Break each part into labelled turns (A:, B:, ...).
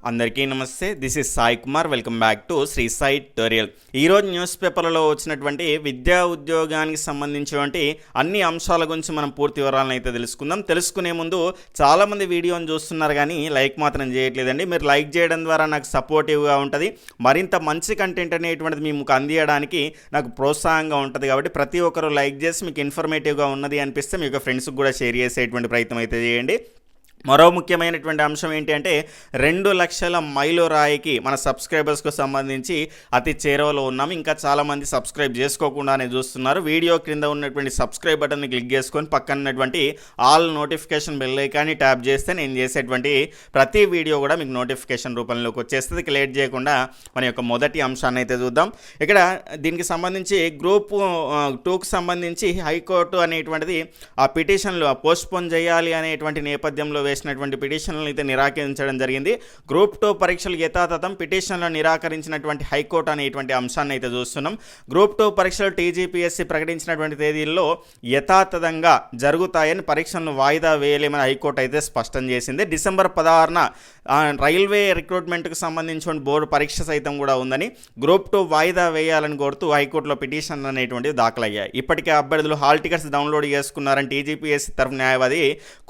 A: అందరికీ నమస్తే. This is Sai Kumar welcome back to Sri Sai tutorial ఈరోజు news పేపర్లలో వచ్చినటువంటి విద్యా ఉద్యోగానికి సంబంధించినటువంటి అన్ని అంశాల గురించి మనం పూర్తి వివరాలను అయితే తెలుసుకుందాం. తెలుసుకునే ముందు చాలామంది వీడియోని చూస్తున్నారు కానీ లైక్ మాత్రం చేయట్లేదండి. మీరు లైక్ చేయడం ద్వారా నాకు సపోర్టివ్గా ఉంటుంది. మరింత మంచి కంటెంట్ అనేటువంటిది మీకు అందియడానికి నాకు ప్రోత్సాహంగా ఉంటుంది కాబట్టి ప్రతి ఒక్కరు లైక్ చేసి మీకు ఇన్ఫర్మేటివ్గా ఉన్నది అనిపిస్తే మీ యొక్క ఫ్రెండ్స్కి కూడా షేర్ చేసేటువంటి ప్రయత్నం అయితే చేయండి. మరో ముఖ్యమైనటువంటి అంశం ఏంటి అంటే రెండు లక్షల మైలు రాయికి మన సబ్స్క్రైబర్స్కు సంబంధించి అతి చేరువలో ఉన్నాం. ఇంకా చాలామంది సబ్స్క్రైబ్ చేసుకోకుండానే చూస్తున్నారు. వీడియో క్రింద ఉన్నటువంటి సబ్స్క్రైబ్ బటన్ని క్లిక్ చేసుకొని పక్కన ఉన్నటువంటి ఆల్ నోటిఫికేషన్ బెల్ ఐకాన్ని ట్యాప్ చేస్తే నేను చేసేటువంటి ప్రతి వీడియో కూడా మీకు నోటిఫికేషన్ రూపంలోకి వచ్చేస్తుంది. లేట్ చేయకుండా మన యొక్క మొదటి అంశాన్ని అయితే చూద్దాం. ఇక్కడ దీనికి సంబంధించి గ్రూప్ టూకు సంబంధించి హైకోర్టు అనేటువంటిది ఆ పిటిషన్లు పోస్ట్పోన్ చేయాలి అనేటువంటి నేపథ్యంలో వేసినటువంటి పిటిషన్లను అయితే నిరాకరించడం జరిగింది. గ్రూప్ టూ పరీక్షలు యథాతథం పిటిషన్లను నిరాకరించినటువంటి హైకోర్టు అనేటువంటి అంశాన్ని అయితే చూస్తున్నాం. గ్రూప్ టూ పరీక్షలు టీజీపీఎస్సీ ప్రకటించినటువంటి తేదీల్లో యథాతథంగా జరుగుతాయని పరీక్షలను వాయిదా వేయలేమని హైకోర్టు అయితే స్పష్టం చేసింది. డిసెంబర్ పదహారున రైల్వే రిక్రూట్మెంట్కు సంబంధించిన బోర్డు పరీక్ష సైతం కూడా ఉందని గ్రూప్ టూ వాయిదా వేయాలని కోరుతూ హైకోర్టులో పిటిషన్ అనేటువంటివి దాఖలయ్యాయి. ఇప్పటికే అభ్యర్థులు హాల్ టికెట్స్ డౌన్లోడ్ చేసుకున్నారని టీజీపీఎస్సీ తరఫు న్యాయవాది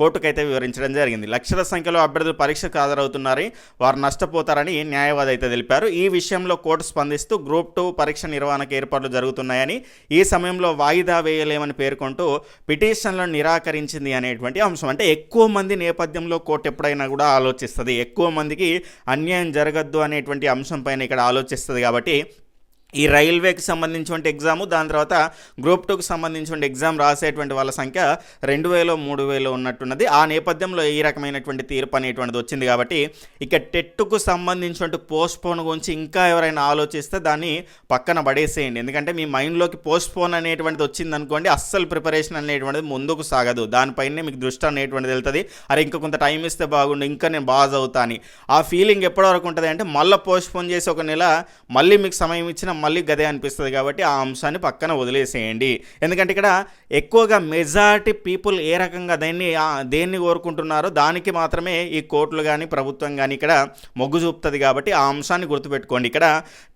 A: కోర్టుకైతే వివరించడం జరిగింది. జరిగింది. లక్షల సంఖ్యలో అభ్యర్థులు పరీక్షకు హాజరవుతున్నారని వారు నష్టపోతారని న్యాయవాది అయితే తెలిపారు. ఈ విషయంలో కోర్టు స్పందిస్తూ గ్రూప్ టూ పరీక్ష నిర్వహణకు ఏర్పాట్లు జరుగుతున్నాయని ఈ సమయంలో వాయిదా వేయలేమని పేర్కొంటూ పిటిషన్లను నిరాకరించింది అనేటువంటి అంశం. అంటే ఎక్కువ మంది నేపథ్యంలో కోర్టు ఎప్పుడైనా కూడా ఆలోచిస్తుంది. ఎక్కువ మందికి అన్యాయం జరగద్దు అనేటువంటి అంశం పైన ఇక్కడ ఆలోచిస్తుంది కాబట్టి ఈ రైల్వేకి సంబంధించినటువంటి ఎగ్జాము దాని తర్వాత గ్రూప్ టూకి సంబంధించినటువంటి ఎగ్జామ్ రాసేటువంటి వాళ్ళ సంఖ్య రెండు వేలు మూడు వేలు ఉన్నట్టున్నది. ఆ నేపథ్యంలో ఈ రకమైనటువంటి తీర్పు అనేటువంటిది వచ్చింది కాబట్టి ఇక టెట్కు సంబంధించినటువంటి పోస్ట్పోన్ గురించి ఇంకా ఎవరైనా ఆలోచిస్తే దాన్ని పక్కన పడేసేయండి. ఎందుకంటే మీ మైండ్లోకి పోస్ట్పోన్ అనేటువంటిది వచ్చింది అనుకోండి అస్సలు ప్రిపరేషన్ అనేటువంటిది ముందుకు సాగదు. దానిపైనే మీకు దృష్టి అనేటువంటిది వెళ్తుంది. అరే ఇంకా కొంత టైం ఇస్తే బాగుండు ఇంకా నేను బాగా అవుతాను ఆ ఫీలింగ్ ఎప్పటి వరకు ఉంటుంది అంటే మళ్ళీ పోస్ట్పోన్ చేసి ఒక నెల మళ్ళీ మీకు సమయం ఇచ్చిన మళ్ళీ గదే అనిపిస్తుంది కాబట్టి ఆ అంశాన్ని పక్కన వదిలేసేయండి. ఎందుకంటే ఇక్కడ ఎక్కువగా మెజారిటీ పీపుల్ ఏ రకంగా దాన్ని దేన్ని కోరుకుంటున్నారో దానికి మాత్రమే ఈ కోర్టులు కానీ ప్రభుత్వం కానీ ఇక్కడ మొగ్గు చూపుతుంది కాబట్టి ఆ అంశాన్ని గుర్తుపెట్టుకోండి. ఇక్కడ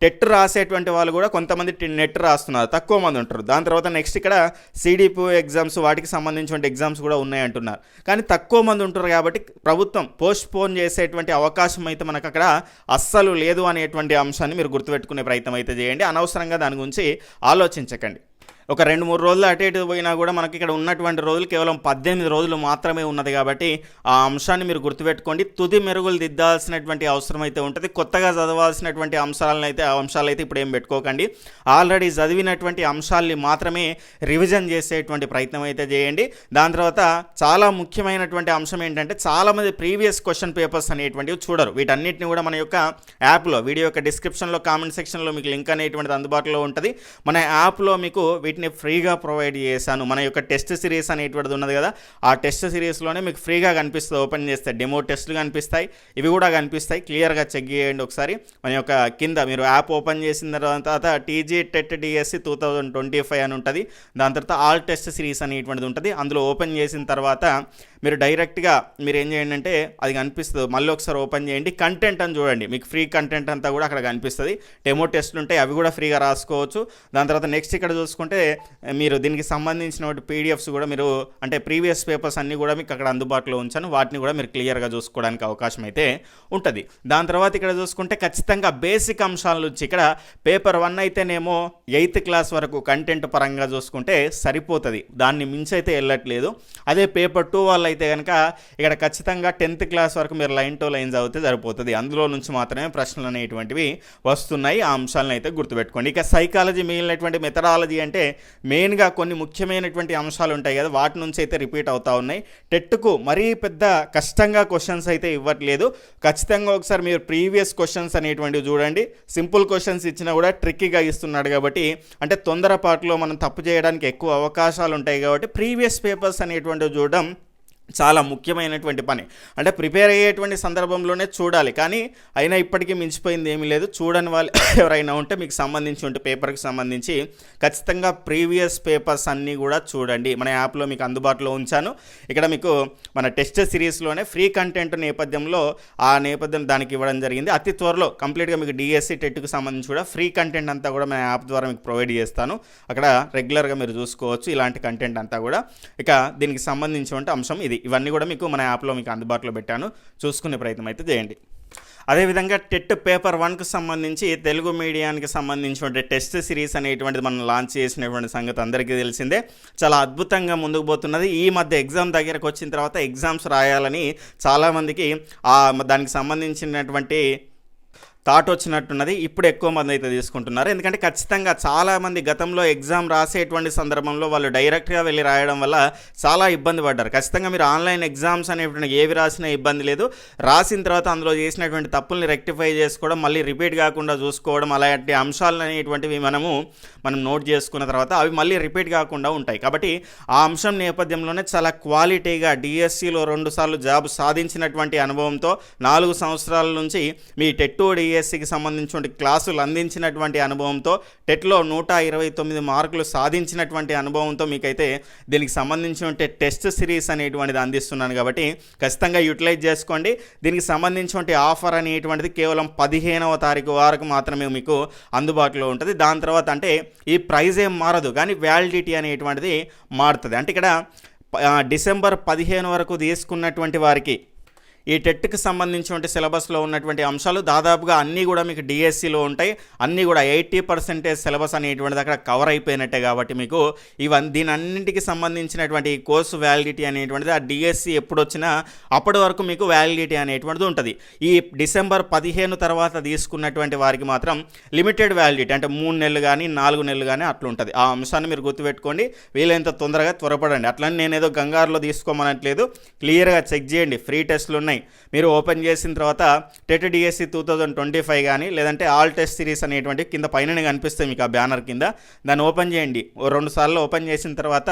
A: టెట్ రాసేటువంటి వాళ్ళు కూడా కొంతమంది నెట్ రాస్తున్నారు తక్కువ మంది ఉంటారు. దాని తర్వాత నెక్స్ట్ ఇక్కడ సిడిపి ఎగ్జామ్స్ వాటికి సంబంధించిన ఎగ్జామ్స్ కూడా ఉన్నాయి అంటున్నారు కానీ తక్కువ మంది ఉంటారు కాబట్టి ప్రభుత్వం పోస్ట్ పోన్ చేసేటువంటి అవకాశం అయితే మనకు అక్కడ అస్సలు లేదు అనేటువంటి అంశాన్ని మీరు గుర్తుపెట్టుకునే ప్రయత్నం అయితే చేయండి. అనవసరంగా దాని గురించి ఆలోచించకండి. ఒక రెండు మూడు రోజులు అటు ఇటు పోయినా కూడా మనకి ఇక్కడ ఉన్నటువంటి రోజులు కేవలం పద్దెనిమిది రోజులు మాత్రమే ఉన్నది కాబట్టి ఆ అంశాన్ని మీరు గుర్తుపెట్టుకోండి. తుది మెరుగులు దిద్దాల్సినటువంటి అవసరం అయితే ఉంటుంది. కొత్తగా చదవాల్సినటువంటి అంశాలను అయితే ఆ అంశాలు అయితే ఇప్పుడు ఏం పెట్టుకోకండి. ఆల్రెడీ చదివినటువంటి అంశాల్ని మాత్రమే రివిజన్ చేసేటువంటి ప్రయత్నం అయితే చేయండి. దాని తర్వాత చాలా ముఖ్యమైనటువంటి అంశం ఏంటంటే చాలామంది ప్రీవియస్ క్వశ్చన్ పేపర్స్ అనేటువంటివి చూడరు. వీటన్నిటిని కూడా మన యొక్క యాప్లో వీడియో యొక్క డిస్క్రిప్షన్లో కామెంట్ సెక్షన్లో మీకు లింక్ అనేటువంటిది అందుబాటులో ఉంటుంది. మన యాప్లో మీకు వీటిని ఫ్రీగా ప్రొవైడ్ చేశాను. మన యొక్క టెస్ట్ సిరీస్ అనేటువంటిది ఉన్నది కదా ఆ టెస్ట్ సిరీస్లోనే మీకు ఫ్రీగా కనిపిస్తుంది. ఓపెన్ చేస్తే డెమో టెస్ట్లు కనిపిస్తాయి ఇవి కూడా కనిపిస్తాయి. క్లియర్గా చెక్ చేయండి ఒకసారి. మన యొక్క కింద మీరు యాప్ ఓపెన్ చేసిన తర్వాత TG TET DSC two thousand twenty five అని ఉంటుంది. దాని తర్వాత ఆల్ టెస్ట్ సిరీస్ అనేటువంటిది ఉంటుంది. అందులో ఓపెన్ చేసిన తర్వాత మీరు డైరెక్ట్గా మీరు ఏం చేయండి అంటే అది కనిపిస్తుంది. మళ్ళీ ఒకసారి ఓపెన్ చేయండి. కంటెంట్ అని చూడండి. మీకు ఫ్రీ కంటెంట్ అంతా కూడా అక్కడ కనిపిస్తుంది. డెమో టెస్ట్లు ఉంటాయి. అవి కూడా ఫ్రీగా రాసుకోవచ్చు. దాని తర్వాత నెక్స్ట్ ఇక్కడ చూసుకుంటే మీరు దీనికి సంబంధించిన పీడిఎఫ్స్ కూడా మీరు అంటే ప్రీవియస్ పేపర్స్ అన్నీ కూడా మీకు అక్కడ అందుబాటులో ఉంచాను. వాటిని కూడా మీరు క్లియర్గా చూసుకోవడానికి అవకాశం అయితే ఉంటుంది. దాని తర్వాత ఇక్కడ చూసుకుంటే ఖచ్చితంగా బేసిక్ అంశాల నుంచి ఇక్కడ పేపర్ వన్ అయితేనేమో ఎయిత్ క్లాస్ వరకు కంటెంట్ పరంగా చూసుకుంటే సరిపోతుంది. దాన్ని మించి అయితే వెళ్ళట్లేదు. అదే పేపర్ టూ వాళ్ళు అయితే కనుక ఇక్కడ ఖచ్చితంగా టెన్త్ క్లాస్ వరకు మీరు లైన్ టు లైన్ చదివితే సరిపోతుంది. అందులో నుంచి మాత్రమే ప్రశ్నలు అనేటువంటివి వస్తున్నాయి. ఆ అంశాలను అయితే గుర్తుపెట్టుకోండి. ఇక సైకాలజీ మిగిలినటువంటి మెథడాలజీ అంటే మెయిన్గా కొన్ని ముఖ్యమైనటువంటి అంశాలు ఉంటాయి కదా వాటి నుంచి అయితే రిపీట్ అవుతూ ఉన్నాయి. టెట్కు మరీ పెద్ద కష్టంగా క్వశ్చన్స్ అయితే ఇవ్వట్లేదు. ఖచ్చితంగా ఒకసారి మీరు ప్రీవియస్ క్వశ్చన్స్ అనేటువంటివి చూడండి. సింపుల్ క్వశ్చన్స్ ఇచ్చినా కూడా ట్రిక్కీగా ఇస్తున్నాడు కాబట్టి అంటే తొందరపాటులో మనం తప్పు చేయడానికి ఎక్కువ అవకాశాలు ఉంటాయి కాబట్టి ప్రీవియస్ పేపర్స్ అనేటువంటివి చూడడం చాలా ముఖ్యమైనటువంటి పని. అంటే ప్రిపేర్ అయ్యేటువంటి సందర్భంలోనే చూడాలి. కానీ అయినా ఇప్పటికీ మించిపోయింది ఏమీ లేదు. చూడని వాళ్ళు ఎవరైనా ఉంటే మీకు సంబంధించి ఉంటే పేపర్కి సంబంధించి ఖచ్చితంగా ప్రీవియస్ పేపర్స్ అన్నీ కూడా చూడండి. మన యాప్లో మీకు అందుబాటులో ఉంచాను. ఇక్కడ మీకు మన టెస్ట్ సిరీస్లోనే ఫ్రీ కంటెంట్ నేపథ్యంలో ఆ నేపథ్యం దానికి ఇవ్వడం జరిగింది. అతి త్వరలో కంప్లీట్గా మీకు డిఎస్సి టెట్కి సంబంధించి కూడా ఫ్రీ కంటెంట్ అంతా కూడా మన యాప్ ద్వారా మీకు ప్రొవైడ్ చేస్తాను. అక్కడ రెగ్యులర్గా మీరు చూసుకోవచ్చు ఇలాంటి కంటెంట్ అంతా కూడా. ఇక దీనికి సంబంధించిన అంశం ఇది. ఇవన్నీ కూడా మీకు మన యాప్లో మీకు అందుబాటులో పెట్టాను. చూసుకునే ప్రయత్నం అయితే చేయండి. అదేవిధంగా టెట్ పేపర్ వన్కు సంబంధించి తెలుగు మీడియానికి సంబంధించినటువంటి టెస్ట్ సిరీస్ అనేటువంటిది మనం లాంచ్ చేసినటువంటి సంగతి అందరికీ తెలిసిందే. చాలా అద్భుతంగా ముందుకు పోతున్నది. ఈ మధ్య ఎగ్జామ్ దగ్గరకు వచ్చిన తర్వాత ఎగ్జామ్స్ రాయాలని చాలామందికి దానికి సంబంధించినటువంటి థాట్ వచ్చినట్టున్నది ఇప్పుడు ఎక్కువ మంది అయితే తీసుకుంటున్నారు. ఎందుకంటే ఖచ్చితంగా చాలామంది గతంలో ఎగ్జామ్ రాసేటువంటి సందర్భంలో వాళ్ళు డైరెక్ట్గా వెళ్ళి రాయడం వల్ల చాలా ఇబ్బంది పడ్డారు. ఖచ్చితంగా మీరు ఆన్లైన్ ఎగ్జామ్స్ అనేటువంటి ఏవి రాసినా ఇబ్బంది లేదు. రాసిన తర్వాత అందులో చేసినటువంటి తప్పుల్ని రెక్టిఫై చేసుకోవడం మళ్ళీ రిపీట్ కాకుండా చూసుకోవడం అలాంటి అంశాలు అనేటువంటివి మనము మనం నోట్ చేసుకున్న తర్వాత అవి మళ్ళీ రిపీట్ కాకుండా ఉంటాయి. కాబట్టి ఆ అంశం నేపథ్యంలోనే చాలా క్వాలిటీగా డిఎస్సిలో రెండుసార్లు జాబ్ సాధించినటువంటి అనుభవంతో నాలుగు సంవత్సరాల నుంచి మీ టెట్టు డిఎస్సికి సంబంధించిన క్లాసులు అందించినటువంటి అనుభవంతో టెట్లో నూట ఇరవై తొమ్మిది మార్కులు సాధించినటువంటి అనుభవంతో మీకైతే దీనికి సంబంధించిన టెస్ట్ సిరీస్ అనేటువంటిది అందిస్తున్నాను కాబట్టి ఖచ్చితంగా యూటిలైజ్ చేసుకోండి. దీనికి సంబంధించిన ఆఫర్ అనేటువంటిది కేవలం పదిహేనవ తారీఖు వరకు మాత్రమే మీకు అందుబాటులో ఉంటుంది. దాని తర్వాత అంటే ఈ ప్రైజ్ ఏం మారదు కానీ వ్యాలిడిటీ అనేటువంటిది మారుతుంది. అంటే ఇక్కడ డిసెంబర్ పదిహేను వరకు తీసుకున్నటువంటి వారికి ఈ టెట్కి సంబంధించినటువంటి సిలబస్లో ఉన్నటువంటి అంశాలు దాదాపుగా అన్నీ కూడా మీకు డిఎస్సిలో ఉంటాయి. అన్నీ కూడా ఎయిటీ పర్సెంటేజ్ సిలబస్ అనేటువంటిది అక్కడ కవర్ అయిపోయినట్టే కాబట్టి మీకు ఇవన్నీ దీని అన్నింటికి సంబంధించినటువంటి ఈ కోర్సు వ్యాలిడిటీ అనేటువంటిది ఆ డిఎస్సి ఎప్పుడు వచ్చినా అప్పటి వరకు మీకు వ్యాలిడిటీ అనేటువంటిది ఉంటుంది. ఈ డిసెంబర్ పదిహేను తర్వాత తీసుకున్నటువంటి వారికి మాత్రం లిమిటెడ్ వ్యాలిడిటీ అంటే మూడు నెలలు కానీ నాలుగు నెలలు కానీ అట్లా ఉంటుంది ఆ అంశాన్ని మీరు గుర్తుపెట్టుకోండి. వీలైనంత తొందరగా త్వరపడండి. అట్లని నేను ఏదో గంగారులో తీసుకోమనట్లేదు. క్లియర్గా చెక్ చేయండి. ఫ్రీ టెస్ట్లు ఉన్నాయి మీరు ఓపెన్ చేసిన తర్వాత TET DSC two thousand twenty five కానీ లేదంటే ఆల్ టెస్ట్ సిరీస్ అనేటువంటి కింద పైన కనిపిస్తాయి మీకు ఆ బ్యానర్ కింద. దాన్ని ఓపెన్ చేయండి. ఓ రెండు సార్లు ఓపెన్ చేసిన తర్వాత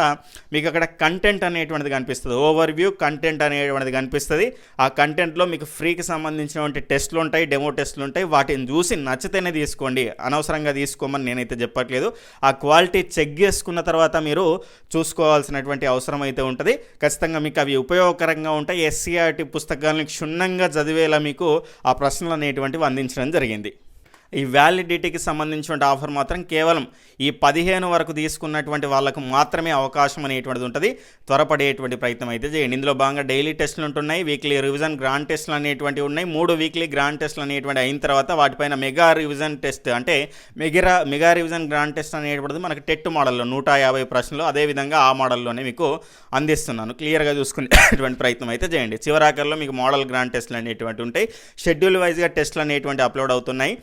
A: మీకు అక్కడ కంటెంట్ అనేటువంటిది కనిపిస్తుంది. ఓవర్ వ్యూ కంటెంట్ అనేటువంటిది కనిపిస్తుంది. ఆ కంటెంట్లో మీకు ఫ్రీకి సంబంధించినటువంటి టెస్ట్లు ఉంటాయి డెమో టెస్ట్లు ఉంటాయి. వాటిని చూసి నచ్చితేనే తీసుకోండి. అనవసరంగా తీసుకోమని నేనైతే చెప్పట్లేదు. ఆ క్వాలిటీ చెక్ చేసుకున్న తర్వాత మీరు చూసుకోవాల్సినటువంటి అవసరం అయితే ఉంటుంది. ఖచ్చితంగా మీకు అవి ఉపయోగకరంగా ఉంటాయి. ఎస్సీఆర్టీ భాగాలను క్షుణ్ణంగా చదివేలా మీకు ఆ ప్రశ్నలు అనేటువంటివి అందించడం జరిగింది. ఈ వ్యాలిడిటీకి సంబంధించిన ఆఫర్ మాత్రం కేవలం ఈ పదిహేను వరకు తీసుకున్నటువంటి వాళ్ళకు మాత్రమే అవకాశం అనేటువంటిది ఉంటుంది. త్వరపడేటువంటి ప్రయత్నం అయితే చేయండి. ఇందులో భాగంగా డైలీ టెస్టులు ఉంటున్నాయి వీక్లీ రివిజన్ గ్రాండ్ టెస్టులు అనేటువంటివి ఉన్నాయి. మూడు వీక్లీ గ్రాండ్ టెస్టులు అనేటువంటి అయిన తర్వాత వాటిపైన మెగా రివిజన్ టెస్ట్ అంటే mega mega revision grand test అనేటువంటిది మనకి టెట్ మోడల్లో నూట యాభై ప్రశ్నలు అదేవిధంగా ఆ మోడల్లోనే మీకు అందిస్తున్నాను. క్లియర్గా చూసుకునేటువంటి ప్రయత్నం అయితే చేయండి. చివరాకర్లో మీకు మోడల్ గ్రాండ్ టెస్టులు అనేటువంటి ఉంటాయి. షెడ్యూల్ వైజ్గా టెస్టులు అనేటువంటి అప్లోడ్ అవుతున్నాయి.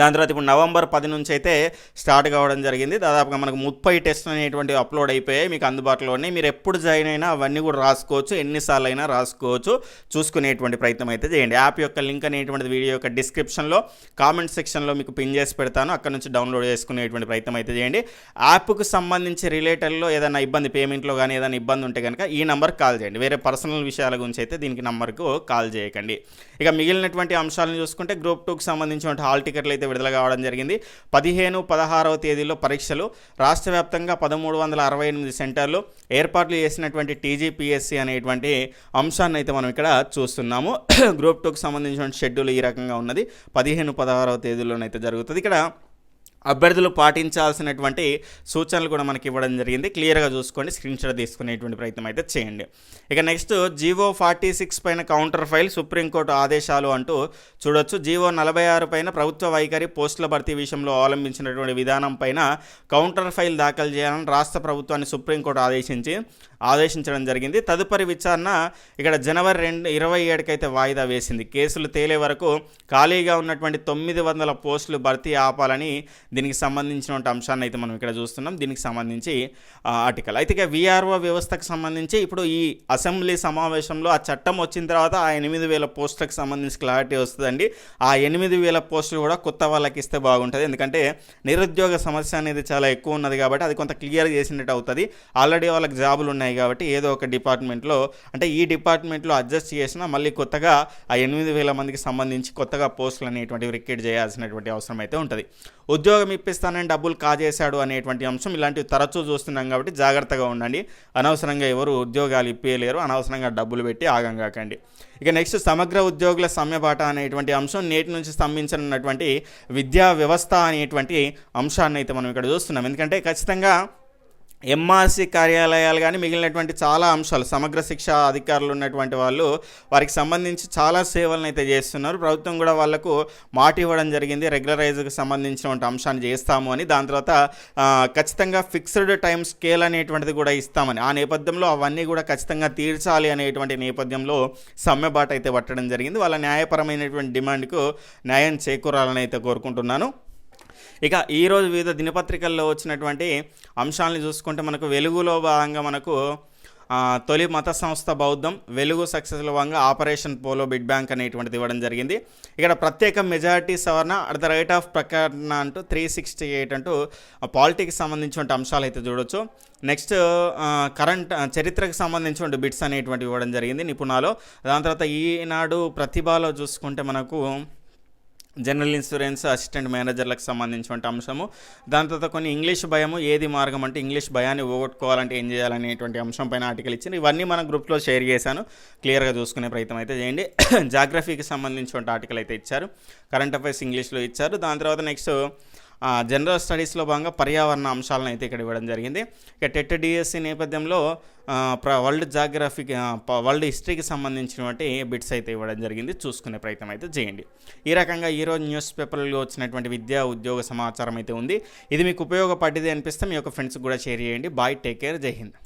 A: దాని తర్వాత ఇప్పుడు నవంబర్ పది నుంచి అయితే స్టార్ట్ కావడం జరిగింది. దాదాపుగా మనకు ముప్పై టెస్ట్ అనేటువంటి అప్లోడ్ అయిపోయాయి మీకు అందుబాటులో ఉన్నాయి. మీరు ఎప్పుడు జాయిన్ అయినా అవన్నీ కూడా రాసుకోవచ్చు. ఎన్నిసార్లు అయినా రాసుకోవచ్చు. చూసుకునేటువంటి ప్రయత్నం అయితే చేయండి. యాప్ యొక్క లింక్ అనేటువంటి వీడియో యొక్క డిస్క్రిప్షన్లో కామెంట్ సెక్షన్లో మీకు పిన్ చేసి పెడతాను. అక్కడ నుంచి డౌన్లోడ్ చేసుకునేటువంటి ప్రయత్నం అయితే చేయండి. యాప్కు సంబంధించి రిలేటెడ్లో ఏదైనా ఇబ్బంది పేమెంట్లో కానీ ఏదైనా ఇబ్బంది ఉంటే కనుక ఈ నెంబర్కి కాల్ చేయండి. వేరే పర్సనల్ విషయాల గురించి అయితే దీనికి నెంబర్కు కాల్ చేయకండి. ఇక మిగిలినటువంటి అంశాలను చూసుకుంటే గ్రూప్ టూకి సంబంధించిన హాల్ టికెట్లు అయితే విడుదల కావడం జరిగింది. పదిహేను పదహారవ తేదీలో పరీక్షలు. రాష్ట్ర వ్యాప్తంగా పదమూడు వందల అరవై ఎనిమిది సెంటర్లు ఏర్పాట్లు చేసినటువంటి టీజీపీఎస్సీ అనేటువంటి అంశాన్ని అయితే మనం ఇక్కడ చూస్తున్నాము. గ్రూప్ టూకి సంబంధించిన షెడ్యూల్ ఈ రకంగా ఉన్నది. పదిహేను పదహారవ తేదీలోనైతే జరుగుతుంది. ఇక్కడ అభ్యర్థులు పాటించాల్సినటువంటి సూచనలు కూడా మనకి ఇవ్వడం జరిగింది. క్లియర్గా చూసుకోండి స్క్రీన్ షాట్ తీసుకునేటువంటి ప్రయత్నం అయితే చేయండి. ఇక నెక్స్ట్ జీవో ఫార్టీ సిక్స్ పైన కౌంటర్ ఫైల్ సుప్రీంకోర్టు ఆదేశాలు అంటూ చూడొచ్చు. జీవో నలభై ఆరు పైన ప్రభుత్వ వైఖరి పోస్టుల భర్తీ విషయంలో అవలంబించినటువంటి విధానం పైన కౌంటర్ ఫైల్ దాఖలు చేయాలని రాష్ట్ర ప్రభుత్వాన్ని సుప్రీంకోర్టు ఆదేశించి ఆదేశించడం జరిగింది. తదుపరి విచారణ ఇక్కడ జనవరి రెండు ఇరవై ఏడుకైతే వాయిదా వేసింది. కేసులు తేలే వరకు ఖాళీగా ఉన్నటువంటి తొమ్మిది వందల పోస్టులు భర్తీ ఆపాలని దీనికి సంబంధించిన అంశాన్ని అయితే మనం ఇక్కడ చూస్తున్నాం. దీనికి సంబంధించి ఆర్టికల్ అయితే ఇక విఆర్ఓ వ్యవస్థకు సంబంధించి ఇప్పుడు ఈ అసెంబ్లీ సమావేశంలో ఆ చట్టం వచ్చిన తర్వాత ఆ ఎనిమిది వేల పోస్టులకు సంబంధించి క్లారిటీ వస్తుందండి. ఆ ఎనిమిది వేల పోస్టులు కూడా కొత్త వాళ్ళకి ఇస్తే బాగుంటుంది. ఎందుకంటే నిరుద్యోగ సమస్య అనేది చాలా ఎక్కువ ఉన్నది కాబట్టి అది కొంత క్లియర్ చేసినట్టు అవుతుంది. ఆల్రెడీ వాళ్ళకి జాబులు ఉన్నాయి కాబట్టి ఏదో ఒక డిపార్ట్మెంట్లో అంటే ఈ డిపార్ట్మెంట్లో అడ్జస్ట్ చేసినా మళ్ళీ కొత్తగా ఆ ఎనిమిది వేల మందికి సంబంధించి కొత్తగా పోస్టులు అనేటువంటివి రిక్రెట్ చేయాల్సినటువంటి అవసరం అయితే ఉంటుంది. ఉద్యోగ ఇప్పిస్తానని డబ్బులు కాజేశాడు అనేటువంటి అంశం ఇలాంటివి తరచూ చూస్తున్నాం కాబట్టి జాగ్రత్తగా ఉండండి. అనవసరంగా ఎవరు ఉద్యోగాలు ఇప్పేయలేరు. అనవసరంగా డబ్బులు పెట్టి ఆగం కాకండి. ఇక నెక్స్ట్ సమగ్ర ఉద్యోగుల సమ్మెబాట అనేటువంటి అంశం నేటి నుంచి స్తంభించనున్నటువంటి విద్యా వ్యవస్థ అనేటువంటి అంశాన్ని అయితే మనం ఇక్కడ చూస్తున్నాం. ఎందుకంటే ఖచ్చితంగా ఎంఆర్సీ కార్యాలయాలు కానీ మిగిలినటువంటి చాలా అంశాలు సమగ్ర శిక్ష అధికారులు ఉన్నటువంటి వాళ్ళు వారికి సంబంధించి చాలా సేవలను అయితే చేస్తున్నారు. ప్రభుత్వం కూడా వాళ్ళకు మాట ఇవ్వడం జరిగింది. రెగ్యులరైజ్కి సంబంధించినటువంటి అంశాన్ని చేస్తాము అని. దాని తర్వాత ఖచ్చితంగా ఫిక్స్డ్ టైం స్కేల్ అనేటువంటిది కూడా ఇస్తామని. ఆ నేపథ్యంలో అవన్నీ కూడా ఖచ్చితంగా తీర్చాలి అనేటువంటి నేపథ్యంలో సమ్మెబాటు అయితే పట్టడం జరిగింది. వాళ్ళ న్యాయపరమైనటువంటి డిమాండ్కు న్యాయం చేకూరాలని అయితే కోరుకుంటున్నాను. ఇక ఈరోజు వివిధ దినపత్రికల్లో వచ్చినటువంటి అంశాలను చూసుకుంటే మనకు వెలుగులో భాగంగా మనకు తొలి మత సంస్థ బౌద్ధం వెలుగు సక్సెస్లో భాగంగా ఆపరేషన్ పోలో బిడ్ బ్యాంక్ అనేటువంటిది ఇవ్వడం జరిగింది. ఇక్కడ ప్రత్యేక మెజారిటీ సవరణ అట్ ద రైట్ ఆఫ్ ప్రకటన అంటూ త్రీ సిక్స్టీ ఎయిట్ అంటూ పాలిటిక్స్ సంబంధించిన అంశాలు అయితే చూడొచ్చు. నెక్స్ట్ కరెంట్ చరిత్రకు సంబంధించిన బిట్స్ అనేటువంటివి ఇవ్వడం జరిగింది నిపుణాలు. దాని తర్వాత ఈనాడు ప్రతిభలో చూసుకుంటే మనకు జనరల్ ఇన్సూరెన్స్ అసిస్టెంట్ మేనేజర్లకు సంబంధించినటువంటి అంశము. దాని తర్వాత కొన్ని ఇంగ్లీష్ భయము ఏది మార్గం అంటే ఇంగ్లీష్ భయాన్ని పోగొట్టుకోవాలంటే ఏం చేయాలనేటువంటి అంశం పైన ఆర్టికల్ ఇచ్చింది ఇవన్నీ మన గ్రూప్లో షేర్ చేశాను. క్లియర్గా చూసుకునే ప్రయత్నం అయితే చేయండి. జాగ్రఫీకి సంబంధించినటువంటి ఆర్టికల్ అయితే ఇచ్చారు. కరెంట్ అఫైర్స్ ఇంగ్లీష్లో ఇచ్చారు. దాని తర్వాత నెక్స్ట్ జనరల్ స్టడీస్లో భాగంగా పర్యావరణ అంశాలను అయితే ఇక్కడ ఇవ్వడం జరిగింది. ఇక టెట్ డిఎస్సి నేపథ్యంలో ప్ర వరల్డ్ జాగ్రఫీ వరల్డ్ హిస్టరీకి సంబంధించినటువంటి బిట్స్ అయితే ఇవ్వడం జరిగింది. చూసుకునే ప్రయత్నం అయితే చేయండి. ఈ రకంగా ఈరోజు న్యూస్ పేపర్లో వచ్చినటువంటి విద్యా ఉద్యోగ సమాచారం అయితే ఉంది. ఇది మీకు ఉపయోగపడ్డది అనిపిస్తే మీ యొక్క ఫ్రెండ్స్కి కూడా షేర్ చేయండి. బాయ్ టేక్ కేర్ జై హింద్.